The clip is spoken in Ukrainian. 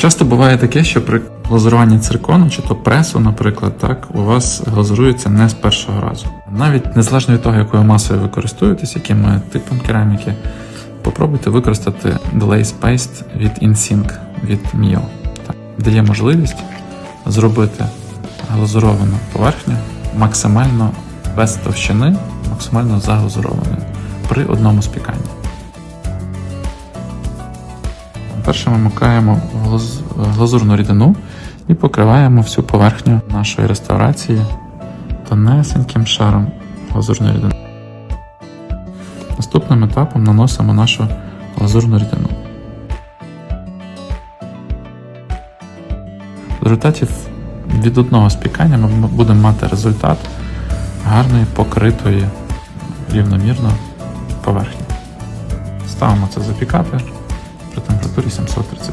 Часто буває таке, що при глазуруванні циркону чи то пресу, наприклад, так, у вас глазурується не з першого разу. Навіть незалежно від того, якою масою ви користуєтесь, яким типом кераміки, попробуйте використати Delays Paste від InSync від Mio. Так, дає можливість зробити глазуровану поверхню максимально без товщини, максимально заглазурованою при одному спіканні. Перше ми макаємо в глаз- глазурну рідину і покриваємо всю поверхню нашої реставрації тонесеньким шаром глазурної рідини. Наступним етапом наносимо нашу глазурну рідину. В результаті від одного спікання ми будемо мати результат гарної покритої рівномірно поверхні. Ставимо це запікати температурі 730 градусів.